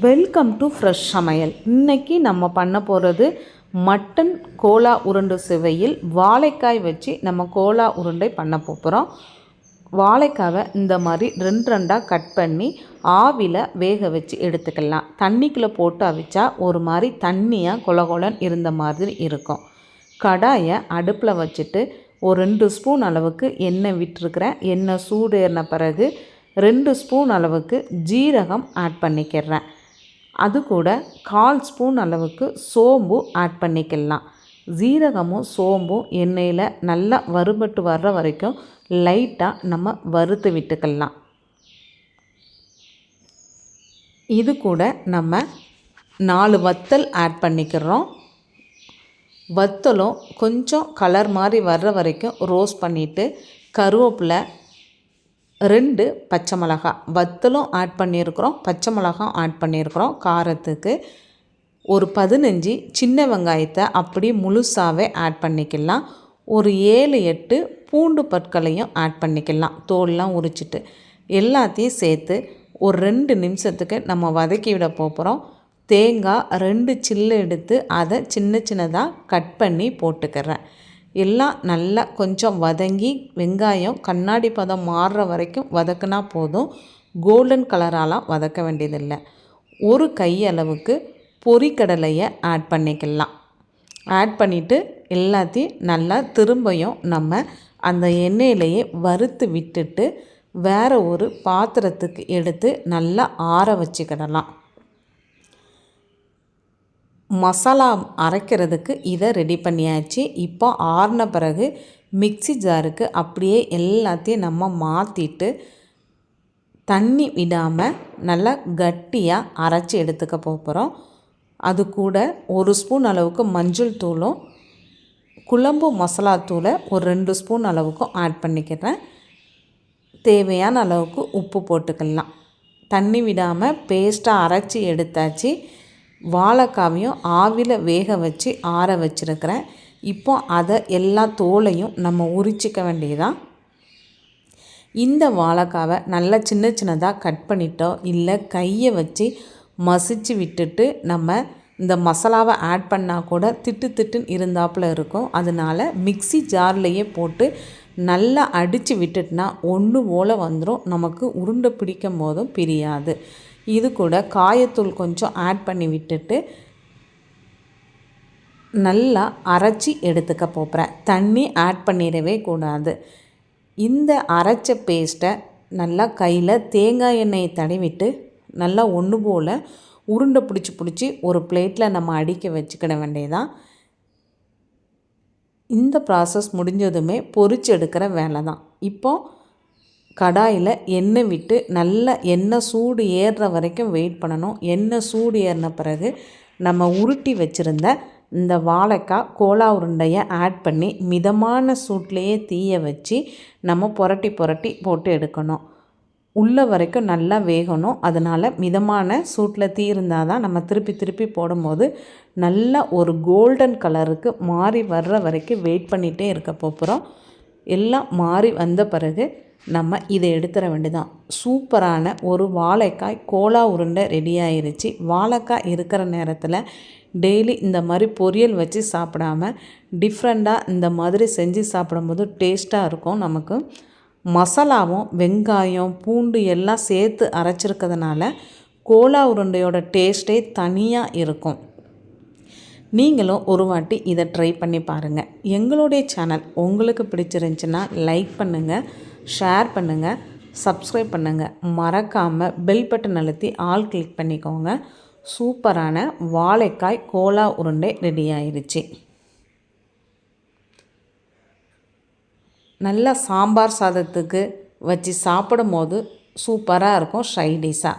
Welcome to fresh சமையல். இன்றைக்கி நம்ம பண்ண போகிறது மட்டன் கோலா உருண்டை சுவையில் வாழைக்காய் வச்சு நம்ம கோலா உருண்டை பண்ண போகிறோம் வாழைக்காவை இந்த மாதிரி ரெண்டு ரெண்டாக கட் பண்ணி ஆவியில் வேக வச்சு எடுத்துக்கலாம். தண்ணிக்குள்ளே போட்டு அவிச்சா ஒரு மாதிரி தண்ணியாக கொலகொலன் இருந்த மாதிரி இருக்கும். கடாயை அடுப்பில் வச்சுட்டு ஒரு ரெண்டு ஸ்பூன் அளவுக்கு எண்ணெய் விட்டுருக்குறேன். எண்ணெய் சூடேறின பிறகு ரெண்டு ஸ்பூன் அளவுக்கு ஜீரகம் ஆட் பண்ணிக்கிறேன். அது கூட கால் ஸ்பூன் அளவுக்கு சோம்பு ஆட் பண்ணிக்கலாம். ஜீரகமும் சோம்பும் எண்ணெயில் நல்லா வறுபட்டு வர்ற வரைக்கும் லைட்டாக நம்ம வறுத்து விட்டுக்கலாம். இது கூட நம்ம நாலு வத்தல் ஆட் பண்ணிக்கிறோம். வத்தலும் கொஞ்சம் கலர் மாதிரி வர்ற வரைக்கும் ரோஸ்ட் பண்ணிவிட்டு கருவேப்பிலை ரெண்டு பச்சை மிளகா. வத்தலும் ஆட் பண்ணியிருக்கிறோம். பச்சை மிளகாயும் ஆட் பண்ணியிருக்கிறோம். காரத்துக்கு ஒரு பதினஞ்சு சின்ன வெங்காயத்தை அப்படியே முழுசாகவே ஆட் பண்ணிக்கலாம். ஒரு ஏழு எட்டு பூண்டு பற்களையும் ஆட் பண்ணிக்கலாம். தோல்லாம் உரிச்சிட்டு எல்லாத்தையும் சேர்த்து ஒரு ரெண்டு நிமிஷத்துக்கு நம்ம வதக்கி விட போகிறோம் தேங்காய் ரெண்டு சில்லு எடுத்து அதை சின்ன சின்னதாக கட் பண்ணி போட்டுக்கிறேன். எல்லாம் நல்லா கொஞ்சம் வதங்கி வெங்காயம் கண்ணாடி பதம் மாறுற வரைக்கும் வதக்குனா போதும். கோல்டன் கலராலாம் வதக்க வேண்டியதில்லை. ஒரு கையளவுக்கு பொரிக்கடலையை ஆட் பண்ணிக்கலாம். ஆட் பண்ணிவிட்டு எல்லாத்தையும் நல்லா திரும்பியும் நம்ம அந்த எண்ணெயிலையே வறுத்து விட்டுட்டு வேறு ஒரு பாத்திரத்துக்கு எடுத்து நல்லா ஆற வச்சுக்கிடலாம். மசாலா அரைக்கிறதுக்கு இதை ரெடி பண்ணியாச்சு. இப்போ ஆறின பிறகு மிக்சி ஜாருக்கு அப்படியே எல்லாத்தையும் நம்ம மாற்றிட்டு தண்ணி விடாமல் நல்லா கட்டியாக அரைச்சி எடுத்துக்க போகிறோம் அது கூட ஒரு ஸ்பூன் அளவுக்கு மஞ்சள் தூளும் குழம்பு மசாலா தூளை ஒரு ரெண்டு ஸ்பூன் அளவுக்கும் ஆட் பண்ணிக்கிறேன். தேவையான அளவுக்கு உப்பு போட்டுக்கலாம். தண்ணி விடாமல் பேஸ்ட்டாக அரைச்சி எடுத்தாச்சு. வாழைக்காவையும் ஆவியில் வேக வச்சு ஆற வச்சுருக்கிறேன். இப்போ அதை எல்லா தோலையும் நம்ம உரிச்சிக்க வேண்டியதான் இந்த வாழைக்காவை நல்லா சின்ன சின்னதாக கட் பண்ணிட்டோம் இல்லை கையை வச்சு மசிச்சு விட்டுட்டு நம்ம இந்த மசாலாவை ஆட் பண்ணால் கூட திட்டு திட்டுன்னு இருந்தாப்புல இருக்கும். அதனால் மிக்சி ஜார்லேயே போட்டு நல்லா அடித்து விட்டுட்டுனா ஒன்று போல் வந்துடும் நமக்கு உருண்டை பிடிக்கும் போதும் பிரியாது. இது கூட காயத்தூள் கொஞ்சம் ஆட் பண்ணி விட்டுட்டு நல்லா அரைச்சி எடுத்துக்க போகிறேன் தண்ணி ஆட் பண்ணிடவே கூடாது. இந்த அரைச்ச பேஸ்ட்டை நல்லா கையில் தேங்காய் எண்ணெயை தடவிட்டு நல்லா ஒன்று போல் உருண்டை பிடிச்சி பிடிச்சி ஒரு பிளேட்டில் நம்ம அடிக்க வச்சுக்கிட வேண்டியதான் இந்த ப்ராசஸ் முடிஞ்சதுமே பொறிச்சு எடுக்கிற வேலை தான் இப்போது கடாயில் எண்ணெய் விட்டு நல்லா எண்ணெய் சூடு ஏறுற வரைக்கும் வெயிட் பண்ணணும். எண்ணெய் சூடு ஏறின பிறகு நம்ம உருட்டி வச்சுருந்த இந்த வாழைக்காய் கோலா உருண்டையை ஆட் பண்ணி மிதமான சூட்லேயே தீய வச்சு நம்ம புரட்டி புரட்டி போட்டு எடுக்கணும். உள்ள வரைக்கும் நல்லா வேகணும். அதனால் மிதமான சூட்டில் தீ இருந்தால் தான் நம்ம திருப்பி திருப்பி போடும்போது நல்லா ஒரு கோல்டன் கலருக்கு மாறி வர்ற வரைக்கும் வெயிட் பண்ணிகிட்டே இருக்க போகிறோம் எல்லாம் மாறி வந்த பிறகு நம்ம இதை எடுத்துட வேண்டியதான் சூப்பரான ஒரு வாழைக்காய் கோலா உருண்டை ரெடி ஆயிருச்சு. வாழைக்காய் இருக்கிற நேரத்தில் டெய்லி இந்த மாதிரி பொரியல் வச்சு சாப்பிடாம டிஃப்ரெண்ட்டாக இந்த மாதிரி செஞ்சு சாப்பிடும்போது டேஸ்ட்டாக இருக்கும் நமக்கு. மசாலாவும் வெங்காயம் பூண்டு எல்லாம் சேர்த்து அரைச்சிருக்கிறதுனால கோலா உருண்டையோட டேஸ்ட்டே தனியாக இருக்கும். நீங்களும் ஒரு வாட்டி இதை ட்ரை பண்ணி பாருங்கள் எங்களுடைய சேனல் உங்களுக்கு பிடிச்சிருந்துச்சின்னா லைக் பண்ணுங்கள் ஷேர் பண்ணுங்கள் சப்ஸ்கிரைப் பண்ணுங்கள் மறக்காமல் பெல் பட்டன் அழுத்தி ஆல் கிளிக் பண்ணிக்கோங்க. சூப்பரான வாழைக்காய் கோலா உருண்டை ரெடி ஆயிடுச்சு நல்லா சாம்பார் சாதத்துக்கு வச்சு சாப்பிடும் போது சூப்பராக இருக்கும் ஷைடிஷாக